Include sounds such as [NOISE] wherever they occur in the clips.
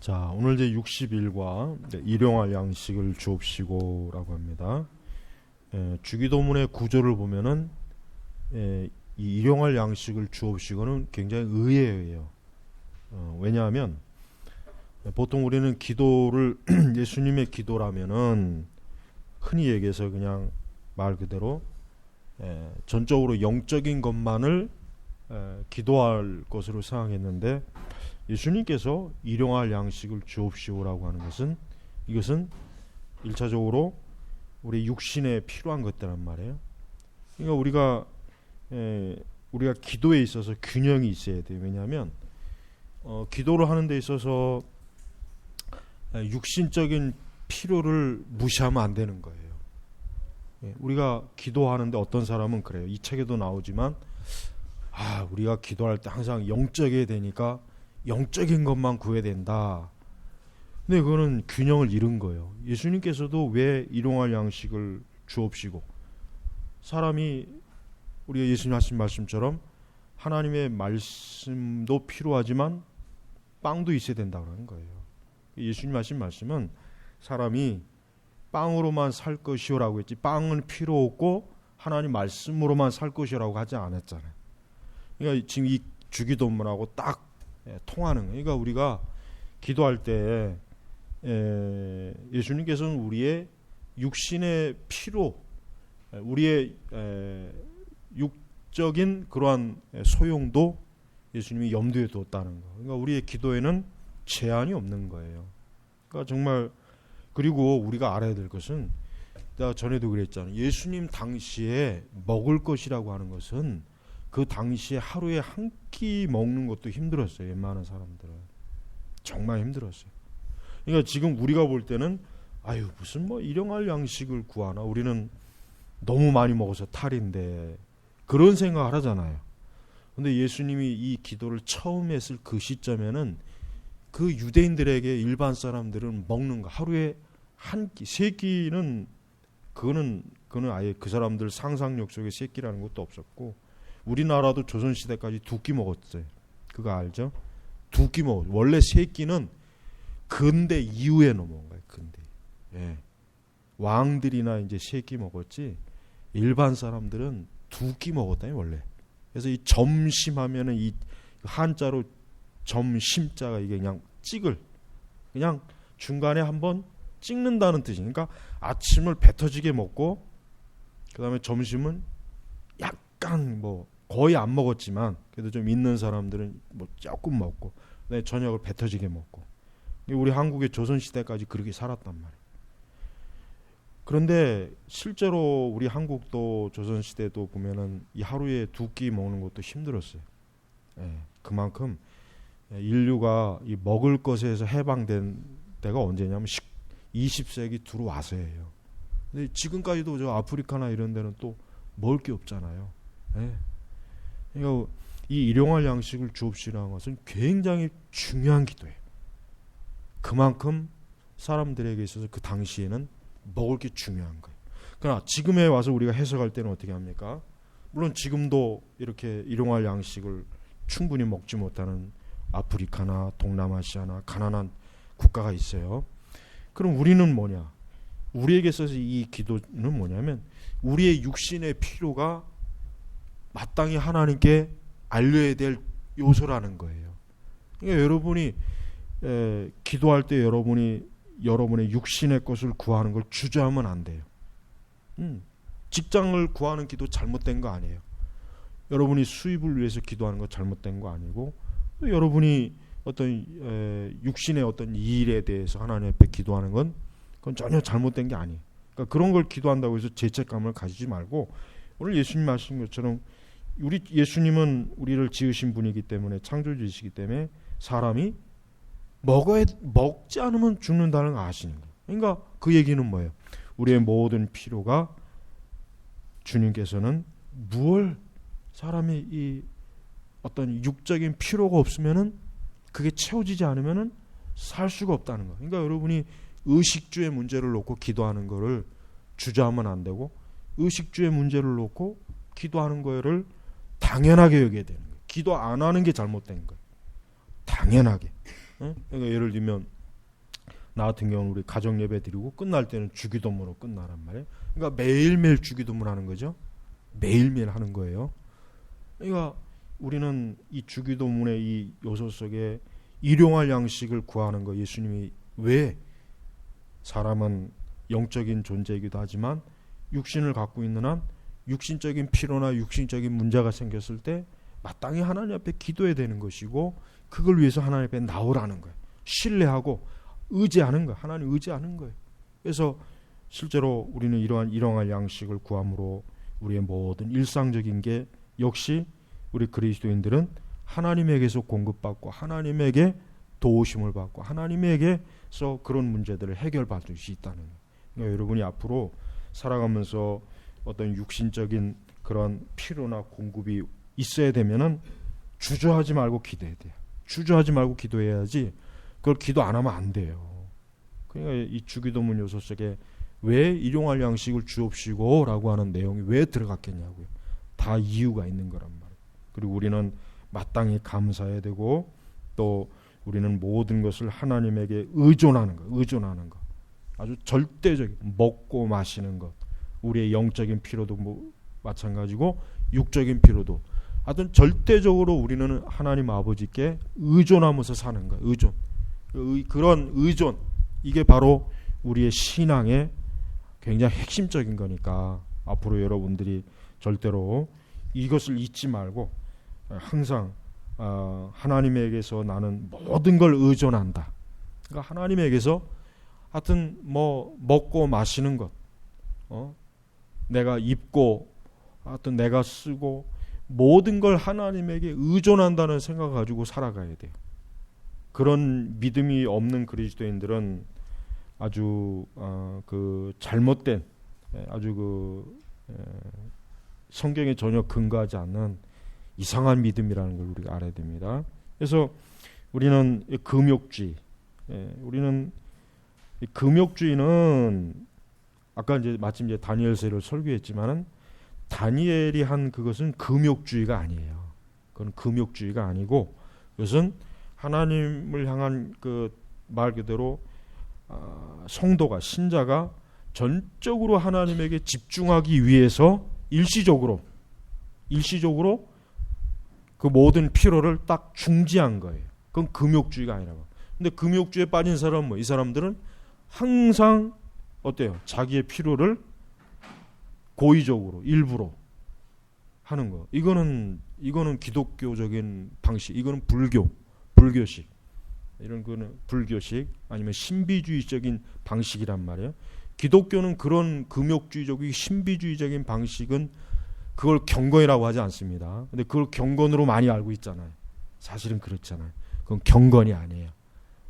자, 오늘 이제 60일과 일용할 양식을 주옵시고라고 합니다. 예, 주기도문의 구조를 보면은 예, 이 일용할 양식을 주옵시고는 굉장히 의외예요. 어, 왜냐하면 보통 우리는 기도를 [CLEARS THROAT] 예수님의 기도라면은 흔히 얘기해서 그냥 말 그대로 예, 전적으로 영적인 것만을 에, 기도할 것으로 생각했는데 예수님께서 일용할 양식을 주옵시오라고 하는 것은 이것은 일차적으로 우리 육신에 필요한 것들란 말이에요. 그러니까 우리가 에, 우리가 기도에 있어서 균형이 있어야 돼요. 왜냐하면 어, 기도를 하는 데 있어서 에, 육신적인 필요를 무시하면 안 되는 거예요. 예, 우리가 기도하는데 어떤 사람은 그래요. 이 책에도 나오지만 아 우리가 기도할 때 항상 영적이어야 되니까 영적인 것만 구해야 된다. 근데 그거는 균형을 잃은 거예요. 예수님께서도 왜 일용할 양식을 주옵시고 사람이 우리가 예수님 하신 말씀처럼 하나님의 말씀도 필요하지만 빵도 있어야 된다 그러는 거예요. 예수님 하신 말씀은 사람이 빵으로만 살 것이오라고 했지 빵은 필요 없고 하나님 말씀으로만 살 것이라고 하지 않았잖아요. 그러니까 지금 이 주기도문하고 딱 예, 통하는. 그러니까 우리가 기도할 때 에, 예수님께서는 우리의 육신의 피로, 우리의 에, 육적인 그러한 소용도 예수님이 염두에 뒀다는 거. 그러니까 우리의 기도에는 제한이 없는 거예요. 그러니까 정말 그리고 우리가 알아야 될 것은 내가 전에도 그랬잖아요. 예수님 당시에 먹을 것이라고 하는 것은 그 당시에 하루에 한 끼 먹는 것도 힘들었어요. 웬만한 사람들은 정말 힘들었어요. 그러니까 지금 우리가 볼 때는 아유 무슨 뭐 일용할 양식을 구하나 우리는 너무 많이 먹어서 탈인데 그런 생각을 하잖아요. 근데 예수님이 이 기도를 처음 했을 그 시점에는 그 유대인들에게 일반 사람들은 먹는 거 하루에 한 끼, 세 끼는 그거는 그거는 아예 그 사람들 상상력 속에 세 끼라는 것도 없었고 우리나라도 조선 시대까지 두 끼 먹었어요. 그거 알죠? 두 끼 먹. 원래 세 끼는 근대 이후에 넘어온 거예요. 근대. 예. 왕들이나 이제 세 끼 먹었지 일반 사람들은 두 끼 먹었다니 원래. 그래서 이 점심하면은 이 한자로 점심자가 이게 그냥 찍을 그냥 중간에 한번 찍는다는 뜻이. 그러니까 아침을 배 터지게 먹고 그다음에 점심은 약간 뭐 거의 안 먹었지만 그래도 좀 있는 사람들은 뭐 조금 먹고 네, 저녁을 배 터지게 먹고 우리 한국의 조선 시대까지 그렇게 살았단 말이에요. 그런데 실제로 우리 한국도 조선 시대도 보면은 이 하루에 두 끼 먹는 것도 힘들었어요. 예, 그만큼 인류가 이 먹을 것에서 해방된 때가 언제냐면 20세기 들어와서예요. 근데 지금까지도 저 아프리카나 이런 데는 또 먹을 게 없잖아요. 예. 그러니까 이 일용할 양식을 주옵시라는 것은 굉장히 중요한 기도예요. 그만큼 사람들에게 있어서 그 당시에는 먹을 게 중요한 거예요. 그러나 지금에 와서 우리가 해석할 때는 어떻게 합니까? 물론 지금도 이렇게 일용할 양식을 충분히 먹지 못하는 아프리카나 동남아시아나 가난한 국가가 있어요. 그럼 우리는 뭐냐? 우리에게 있어서 이 기도는 뭐냐면 우리의 육신의 필요가 마땅히 하나님께 알려야 될 요소라는 거예요. 그러니까 여러분이 에, 기도할 때 여러분이 여러분의 육신의 것을 구하는 걸 주저하면 안 돼요. 음, 직장을 구하는 기도 잘못된 거 아니에요. 여러분이 수입을 위해서 기도하는 거 잘못된 거 아니고 여러분이 어떤 에, 육신의 어떤 일에 대해서 하나님 앞에 기도하는 건 그건 전혀 잘못된 게 아니에요. 그러니까 그런 걸 기도한다고 해서 죄책감을 가지지 말고 오늘 예수님 말씀 것처럼 우리 예수님은 우리를 지으신 분이기 때문에 창조주이시기 때문에 사람이 먹어야 먹지 않으면 죽는다는 걸 아시는 거예요. 그러니까 그 얘기는 뭐예요? 우리의 모든 필요가 주님께서는 무얼 사람이 이 어떤 육적인 필요가 없으면은 그게 채워지지 않으면은 살 수가 없다는 거. 그러니까 여러분이 의식주의 문제를 놓고 기도하는 거를 주저하면 안 되고 의식주의 문제를 놓고 기도하는 거를 당연하게 여겨야 되는 거예요. 기도 안 하는 게 잘못된 거예요. 당연하게. 어? 그러니까 예를 들면 나 같은 경우는 우리 가정 예배 드리고 끝날 때는 주기도문으로 끝나란 말이에요. 그러니까 매일매일 주기도문 하는 거죠. 매일매일 하는 거예요. 그러니까 우리는 이 주기도문의 이 요소 속에 일용할 양식을 구하는 거 예수님이 왜 사람은 영적인 존재이기도 하지만 육신을 갖고 있는 한 육신적인 필요나 육신적인 문제가 생겼을 때 마땅히 하나님 앞에 기도해야 되는 것이고 그걸 위해서 하나님 앞에 나오라는 거예요. 신뢰하고 의지하는 거예요. 하나님 의지하는 거예요. 그래서 실제로 우리는 이러한 일용할 양식을 구함으로 우리의 모든 일상적인 게 역시 우리 그리스도인들은 하나님에게서 공급받고 하나님에게 도우심을 받고 하나님에게서 그런 문제들을 해결받을 수 있다는 거예요. 그러니까 여러분이 앞으로 살아가면서 어떤 육신적인 그런 필요나 공급이 있어야 되면은 주저하지 말고 기도해야 돼요. 주저하지 말고 기도해야지 그걸 기도 안 하면 안 돼요. 그러니까 이 주기도문 요소 속에 왜 일용할 양식을 주옵시고라고 하는 내용이 왜 들어갔겠냐고요. 다 이유가 있는 거란 말이에요. 그리고 우리는 마땅히 감사해야 되고 또 우리는 모든 것을 하나님에게 의존하는 것, 의존하는 것. 아주 절대적인 먹고 마시는 것. 우리의 영적인 필요도 뭐 마찬가지고 육적인 필요도 하여튼 절대적으로 우리는 하나님 아버지께 의존하면서 사는 거예요. 의존. 그런 의존 이게 바로 우리의 신앙의 굉장히 핵심적인 거니까 앞으로 여러분들이 절대로 이것을 잊지 말고 항상 어, 하나님에게서 나는 모든 걸 의존한다. 그러니까 하나님에게서 하여튼 뭐 먹고 마시는 것, 어? 내가 입고 하여튼 내가 쓰고 모든 걸 하나님에게 의존한다는 생각 가지고 살아가야 돼요. 그런 믿음이 없는 그리스도인들은 아주 어, 그 잘못된 예, 아주 그 에, 성경에 전혀 근거하지 않는 이상한 믿음이라는 걸 우리가 알아야 됩니다. 그래서 우리는 금욕주의, 예, 우리는 금욕주의는 아까 이제 마침 이제 다니엘서를 설교했지만은 다니엘이 한 그것은 금욕주의가 아니에요. 그건 금욕주의가 아니고 그것은 하나님을 향한 그 말 그대로 어, 성도가 신자가 전적으로 하나님에게 집중하기 위해서 일시적으로 일시적으로 그 모든 피로를 딱 중지한 거예요. 그건 금욕주의가 아니라고. 근데 금욕주의에 빠진 사람은 뭐 이 사람들은 항상 어때요? 자기의 필요를 고의적으로 일부러 하는 거. 이거는 이거는 기독교적인 방식. 이거는 불교, 불교식. 이런 거는 불교식 아니면 신비주의적인 방식이란 말이에요. 기독교는 그런 금욕주의적인 신비주의적인 방식은 그걸 경건이라고 하지 않습니다. 근데 그걸 경건으로 많이 알고 있잖아요. 사실은 그렇잖아요. 그건 경건이 아니에요.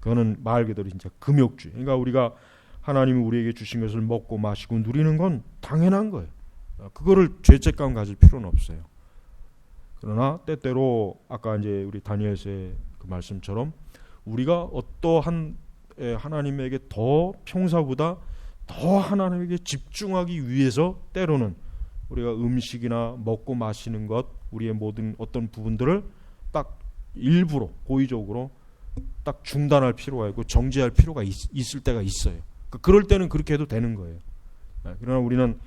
그거는 말 그대로 진짜 금욕주의. 그러니까 우리가 하나님이 우리에게 주신 것을 먹고 마시고 누리는 건 당연한 거예요. 그거를 죄책감 가질 필요는 없어요. 그러나 때때로 아까 이제 우리 다니엘서의 그 말씀처럼 우리가 어떠한 하나님에게 더 평사보다 더 하나님에게 집중하기 위해서 때로는 우리가 음식이나 먹고 마시는 것 우리의 모든 어떤 부분들을 딱 일부러 고의적으로 딱 중단할 필요가 있고 정지할 필요가 있, 을 때가 있어요. 그러니까 그럴 때는 그렇게 해도 되는 거예요. 네, 그러나 우리는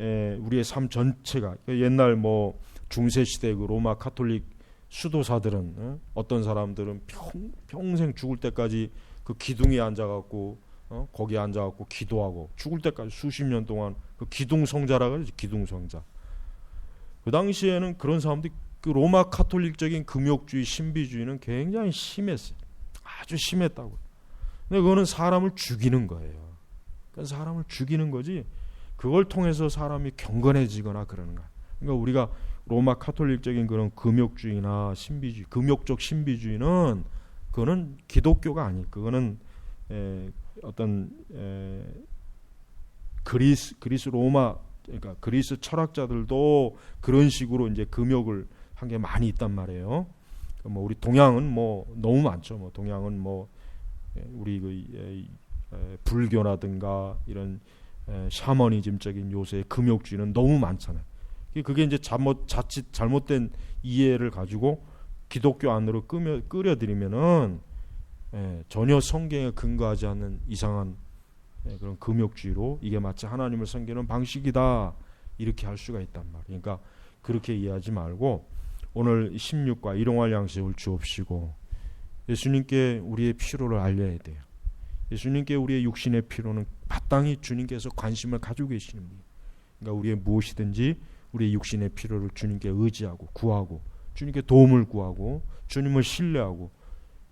에, 우리의 삶 전체가 그 옛날 뭐 중세 시대 그 로마 카톨릭 수도사들은 어? 어떤 사람들은 평, 평생 죽을 때까지 그 기둥에 앉아갖고 어? 거기 앉아갖고 기도하고 죽을 때까지 수십 년 동안 그 기둥 성자라 그러지 기둥 성자. 그 당시에는 그런 사람들이 그 로마 카톨릭적인 금욕주의 신비주의는 굉장히 심했어요. 아주 심했다고. 근데 그거는 사람을 죽이는 거예요. 그러니까 사람을 죽이는 거지. 그걸 통해서 사람이 경건해지거나 그러는 거야. 그러니까 우리가 로마 카톨릭적인 그런 금욕주의나 신비주의, 금욕적 신비주의는 그거는 기독교가 아니. 그거는 에, 어떤 에, 그리스 그리스 로마 그러니까 그리스 철학자들도 그런 식으로 이제 금욕을 한 게 많이 있단 말이에요. 뭐 우리 동양은 뭐 너무 많죠. 뭐 동양은 뭐 우리 그 불교라든가 이런 샤머니즘적인 요새의 금욕주의는 너무 많잖아요. 그게 이제 잘못 자칫 잘못된 이해를 가지고 기독교 안으로 끄며, 끌어들이면은 예, 전혀 성경에 근거하지 않는 이상한 예, 그런 금욕주의로 이게 마치 하나님을 섬기는 방식이다 이렇게 할 수가 있단 말이에요. 그러니까 그렇게 이해하지 말고 오늘 16과 일용할 양식을 주옵시고 예수님께 우리의 필요를 알려야 돼요. 예수님께 우리의 육신의 필요는 마땅히 주님께서 관심을 가지고 분이에요. 그러니까 우리의 무엇이든지 우리의 육신의 필요를 주님께 의지하고 구하고 주님께 도움을 구하고 주님을 신뢰하고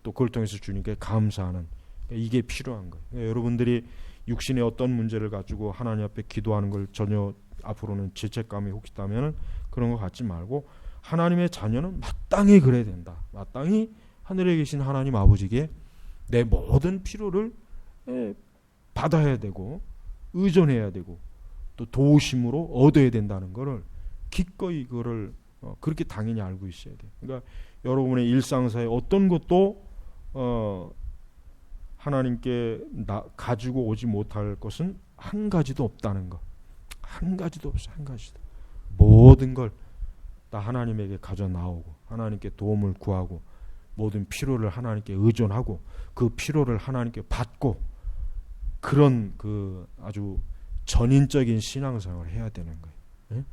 또 그걸 통해서 주님께 감사하는 그러니까 이게 필요한 거예요. 그러니까 여러분들이 육신의 어떤 문제를 가지고 하나님 앞에 기도하는 걸 전혀 앞으로는 죄책감이 혹시 있다면 그런 거 갖지 말고 하나님의 자녀는 마땅히 그래야 된다. 마땅히 하늘에 계신 하나님 아버지께 내 모든 필요를 예, 받아야 되고 의존해야 되고 또 도우심으로 얻어야 된다는 것을 기꺼이 그거를 어, 그렇게 당연히 알고 있어야 돼. 그러니까 여러분의 일상사에 어떤 것도 어, 하나님께 나, 가지고 오지 못할 것은 한 가지도 없다는 것. 한 가지도 없어. 한 가지도. 모든 걸 다 하나님에게 가져 나오고 하나님께 도움을 구하고 모든 필요를 하나님께 의존하고 그 필요를 하나님께 받고 그런 그 아주 전인적인 신앙생활을 해야 되는 거예요. 예?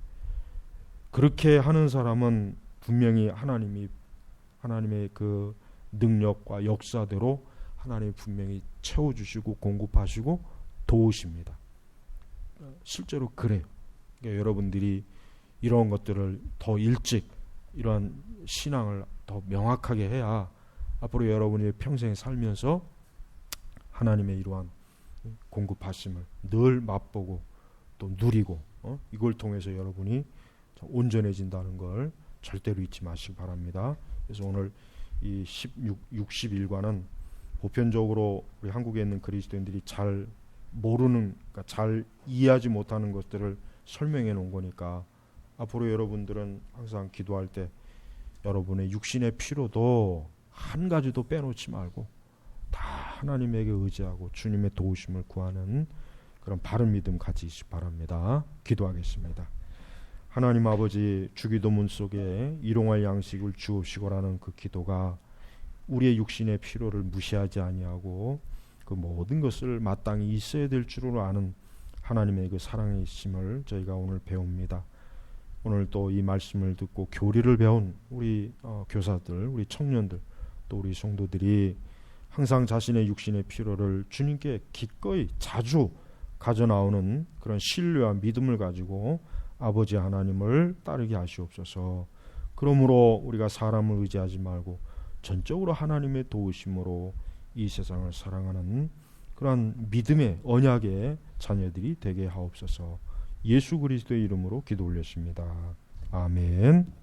그렇게 하는 사람은 분명히 하나님이 하나님의 그 능력과 역사대로 하나님이 분명히 채워주시고 공급하시고 도우십니다. 실제로 그래요. 그러니까 여러분들이 이런 것들을 더 일찍 이러한 신앙을 더 명확하게 해야 앞으로 여러분이 평생 살면서 하나님의 이러한 공급하심을 늘 맛보고 또 누리고 어? 이걸 통해서 여러분이 온전해진다는 걸 절대로 잊지 마시기 바랍니다. 그래서 오늘 이 16, 60일과는 보편적으로 우리 한국에 있는 그리스도인들이 잘 모르는, 그러니까 잘 이해하지 못하는 것들을 설명해 놓은 거니까 앞으로 여러분들은 항상 기도할 때 여러분의 육신의 필요도 한 가지도 빼놓지 말고 다 하나님에게 의지하고 주님의 도우심을 구하는 그런 바른 믿음 가지시 바랍니다. 기도하겠습니다. 하나님 아버지 주기도문 속에 일용할 양식을 주옵시고라는 그 기도가 우리의 육신의 필요를 무시하지 아니하고 그 모든 것을 마땅히 있어야 될 줄로 아는 하나님의 그 사랑의 심을 저희가 오늘 배웁니다. 오늘 또 이 말씀을 듣고 교리를 배운 우리 어, 교사들, 우리 청년들, 또 우리 성도들이 항상 자신의 육신의 필요를 주님께 기꺼이 자주 가져 나오는 그런 신뢰와 믿음을 가지고 아버지 하나님을 따르게 하시옵소서. 그러므로 우리가 사람을 의지하지 말고 전적으로 하나님의 도우심으로 이 세상을 사랑하는 그러한 믿음의 언약의 자녀들이 되게 하옵소서. 예수 그리스도의 이름으로 기도 올렸습니다. 아멘.